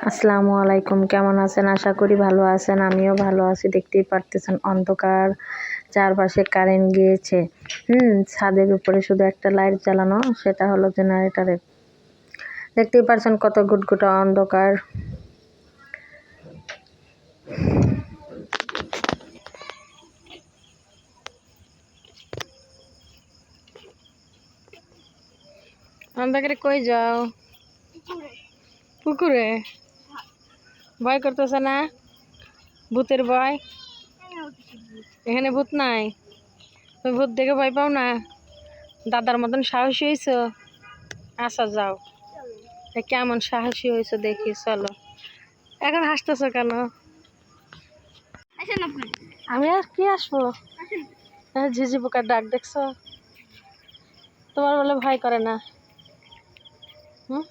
আসসালামু আলাইকুম, কেমন আছেন? আশা করি ভালো আছেন। আমিও ভালো আছি। দেখতেই পারতেছেন, অন্ধকার চারপাশে কারেন্ট গিয়েছে। হুম, ছাদের উপরে শুধু একটা লাইট জ্বালানো, সেটা হলো জেনারেটারের। দেখতেই পারছেন কত গুটগুটা অন্ধকার। অন্ধকারে কই যাও? পুকুরে। ভয় করতেছে না? ভূতের ভয়? এখানে ভূত নাই। তুমি ভূত দেখে ভয় পাও না? দাদার মতন সাহসী হয়েছো আসা যাও। এ কেমন সাহসী হয়েছো দেখি চলো। এখন হাসতেছো কেন? আমি আর কি আসব হ্যাঁ ঝিঝি পোকার ডাক দেখছ? তোমার বলে ভয় করে না। হুম?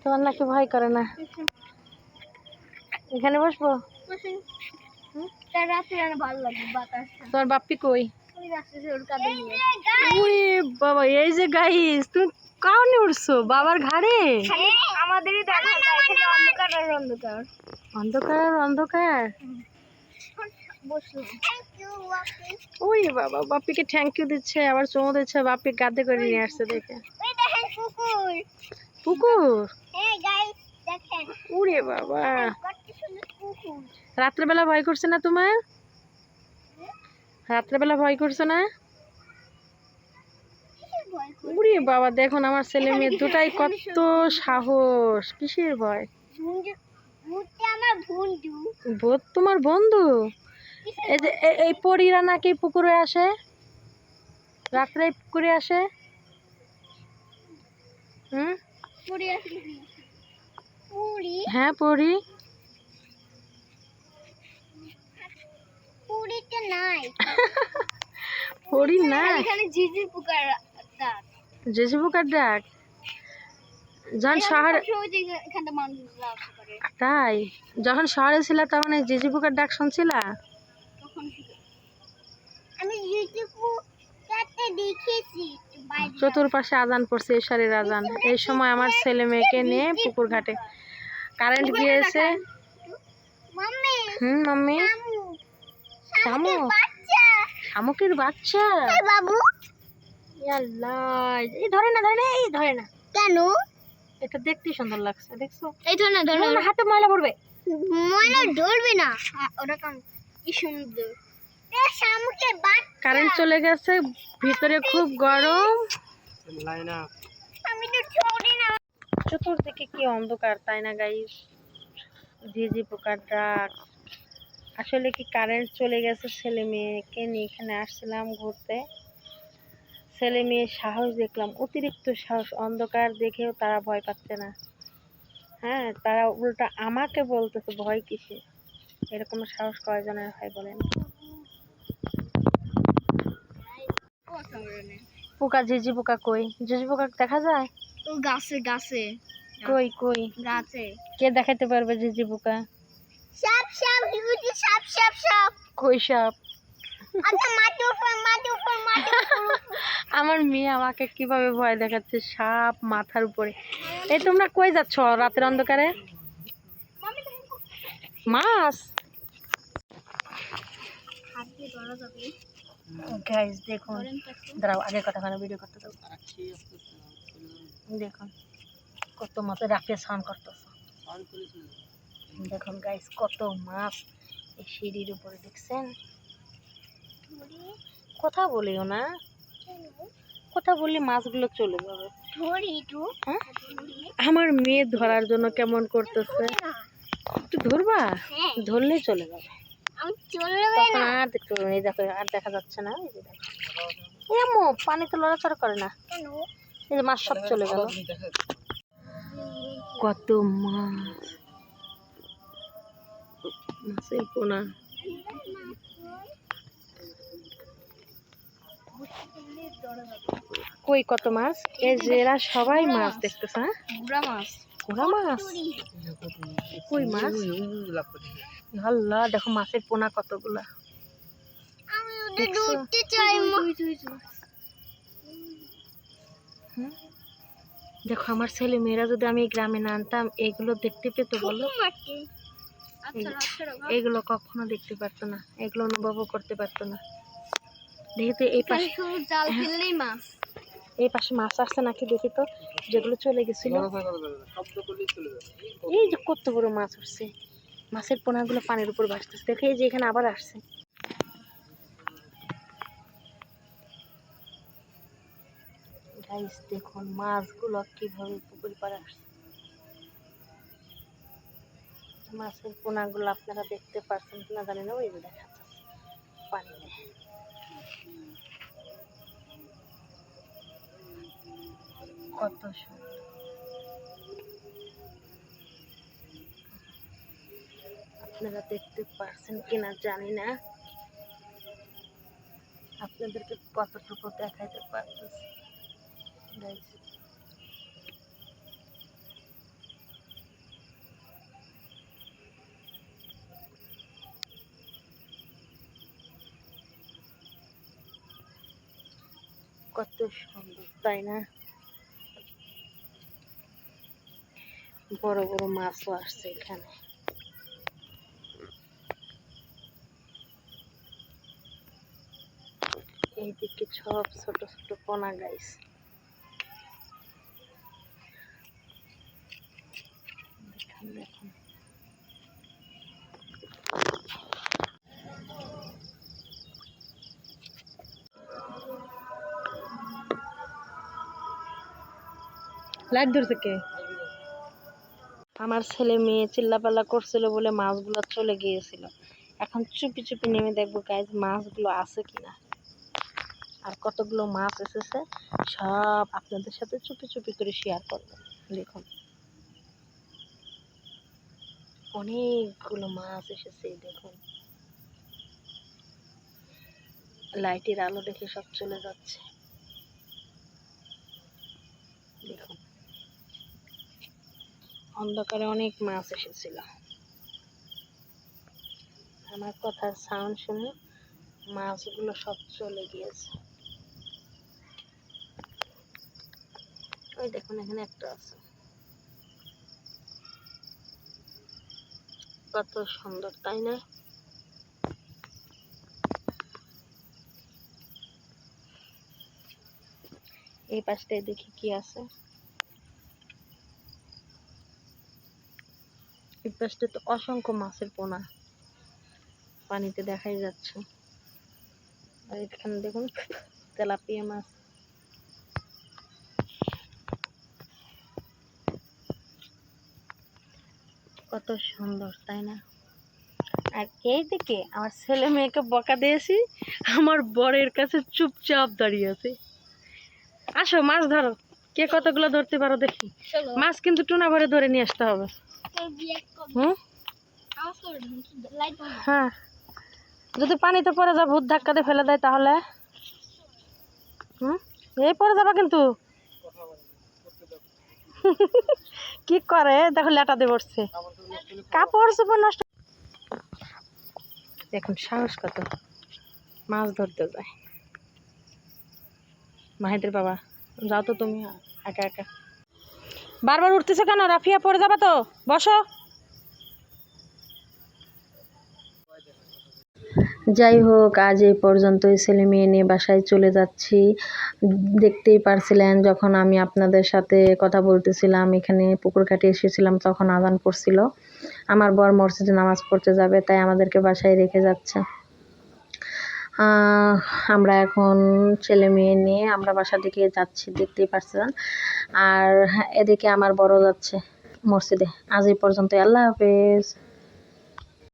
তোমার নাকি ভয় করে না। এখানে বসবো? তোমার বাপ্পি কই? ওর উই বাবা এই যে গাইস তুমি কাউনে উঠছো? বাবার ঘাড়ে? আমাদেরই দেখা যায় এখানে অন্ধকার আর অন্ধকার। অন্ধকার আর অন্ধকার। ওই বাবা বাপ্পিকে থ্যাংক ইউ দিচ্ছে আবার চুমো দিচ্ছে বাপ্পি গাদে করে নিয়ে আসছে দেখে। কুকুর পুকুর। হ্যাঁ উড়ে বাবা। রাত্রেবেলা ভয় করছে না তোমার? রাত্রেবেলা ভয় করছে না? উড়ে বাবা দেখুন আমার ছেলে মেয়ে দুটাই কত সাহস। কিসের ভয়? ভূত তোমার বন্ধু? এই যে এই পরীরা নাকি পুকুরে আসে? রাত্রে পুকুরে আসে? হুম? হ্যাঁ পরি। পুরিতে নাই। পরি না এখানে পোকার পোকার ডাক? যখন শহরে তাই? যখন শহরে ছিল তখন এই জেসি পোকার ডাক শুনছিলা? আমি চতুর্পাশে আজান পড়ছে ঈশ্বরের আজান। এই সময় আমার ছেলে মেয়েকে নিয়ে পুকুর ঘাটে কারেন্ট গিয়েছে। হুম মাম্মি। শামু শামু শামুকের বাচ্চা। বাবু। এই ধরে না ধরে না এই ধরে না। কেন? এটা দেখতে সুন্দর লাগছে দেখছ? এই ধর না ধর না, হাতে ময়লা পড়বে। ময়লা ধরবে না। ওটা কেমন? কি সুন্দর। এ কারেন্ট চলে গেছে ভিতরে খুব গরম। আমি তো ছড়ি না। চতুর্দিকে কি অন্ধকার তাই না গাইস ঝিঝি পোকার ডাক। আসলে কি কারেন্ট চলে গেছে ছেলে মেয়েকে নিয়ে এখানে আসছিলাম ঘুরতে। ছেলে মেয়ের সাহস দেখলাম অতিরিক্ত সাহস অন্ধকার দেখেও তারা ভয় পাচ্ছে না। হ্যাঁ তারা উল্টা আমাকে বলতেছে ভয় কিসে এরকম সাহস কয়জনের হয় বলেন? পোকা ঝিঝি পোকা কই? ঝিঝি পোকা দেখা যায়? গাছে গাছে। কই কই? গাছে। কে দেখাতে পারবে ঝিঝি পোকা? সাপ সাপ হিউজি সাপ সাপ সাপ কই সাপ আচ্ছা মাটি উপর মাটি উপর মাটি আমার মেয়ে আমাকে কীভাবে ভয় দেখাচ্ছে সাপ মাথার উপরে। এই তোমরা কই যাচ্ছ রাতের অন্ধকারে? মাছ? যাবে গাইস দেখুন। দাঁড়াও আগে কথা কেন ভিডিও করতে দাও। দেখুন কত মাছ রাতে স্নান করতেছে। দেখুন গাইস কত মাছ এই সিঁড়ির উপরে দেখছেন? কথা বলিও না। কথা বললে মাছগুলো চলে যাবে। ধরি একটু। হ্যাঁ? আমার মেয়ে ধরার জন্য কেমন করতেছে? একটু ধরবা? হ্যাঁ। ধরলেই চলে যাবে। তখন আর দেখতে পাবেন এই দেখো আর দেখা যাচ্ছে না। এই যে দেখো। এমো পানি তো লড়াচড়া করে না। এই যে মাছ সব চলে গেল। কত মাছ। মাছের পোনা কই কত মাছ? এ জেরা সবাই মাছ দেখতেছে হ্যাঁ? বুড়া মাছ। ওরা মাছ? কই মাছ? আল্লাহ দেখো মাছের পোনা কতগুলা? দেখো আমার ছেলে মেয়েরা যদি আমি গ্রামে না আনতাম এগুলো দেখতে পেতো বলো? এগুলো কখনো দেখতে পারতো না এগুলো অনুভবও করতে পারতো না। যেহেতু এই পাশে জাল ফেললেই মাছ। এই পাশে মাছ আসছে নাকি দেখি তো যেগুলো চলে গেছিল। এই যে কত বড় মাছ উঠছে। মাছের পোনাগুলো পানির উপর ভাসতেছে। দেখে এই যে এখানে আবার আসছে। দেখুন মাছগুলো কীভাবে পুকুর পাড়ে আসছে। মাছের পোনাগুলো আপনারা দেখতে পাচ্ছেন কিনা জানি না, ওই যে দেখা কত সুন্দর। আপনারা দেখতে পারছেন কিনা জানি না। আপনাদেরকে কতটুকু দেখাইতে পারতেছি। কত সুন্দর, তাই না? বড় বড় মাছও আসছে এখানে। এইদিকে সব ছোট ছোট পোনা গাইস দেখুন। লাইট ধরছে কে? আমার ছেলে মেয়ে চিল্লাপাল্লা করছিল বলে মাছগুলো চলে গিয়েছিল। এখন চুপি চুপি নেমে দেখব গাইজ মাছগুলো আছে কিনা। আর কতগুলো মাছ এসেছে, সব আপনাদের সাথে চুপি চুপি করে শেয়ার করব। দেখুন। অনেকগুলো মাছ এসেছে, দেখুন। লাইটের আলো দেখে সব চলে যাচ্ছে। দেখুন। অন্ধকারে অনেক মাছ এসেছিল। আমার কথার সাউন্ড শুনে মাছগুলো সব চলে গিয়েছে। ওই দেখুন, এখানে একটা আছে। কত সুন্দর, তাই না? এই পাশটায় দেখি কি আছে। এই পাশটা তো অসংখ্য মাছের পোনা পানিতে দেখাই যাচ্ছে। আর এখানে দেখুন তেলাপিয়া মাছ। কত সুন্দর তাই না? আর এইদিকে আমার ছেলে মেয়েকে বকা দিয়েছি আমার বরের কাছে চুপচাপ দাঁড়িয়ে আছে। আসো মাছ ধরো। কে কতগুলো ধরতে পারো দেখি। মাছ কিন্তু টুনা ভরে ধরে নিয়ে আসতে হবে। হ্যাঁ। যদি পানিতে পড়ে যা ভূত ধাক্কা দিয়ে ফেলে দেয় তাহলে? হুম? এই পড়ে যাবা কিন্তু। কি করে? দেখো লেটা দিয়ে পড়ছে। কাপড় চোপড় নষ্ট। দেখুন, সাহস কত। মাছ ধরতে যায়। মাহিদের বাবা, যাও তো তুমি একা একা। বারবার উঠতেছে কেন? রাফিয়া, পড়ে যাবা তো। বসো। যাই হোক, আজ এই পর্যন্তই ছেলে মেয়ে নিয়ে বাসায় চলে যাচ্ছি। দেখতেই পারছিলেন, যখন আমি আপনাদের সাথে কথা বলতেছিলাম, এখানে পুকুর ঘাটে এসেছিলাম, তখন আদান পড়ছিল। আমার বর মসজিদে নামাজ পড়তে যাবে, তাই আমাদেরকে বাসায় রেখে যাচ্ছে। আমরা এখন ছেলে মেয়ে নিয়ে আমরা বাসার দিকে যাচ্ছি, দেখতেই পারছিলাম। আর এদিকে আমার বড় যাচ্ছে মসজিদে। আজ এই পর্যন্ত আল্লাহ হাফেজ।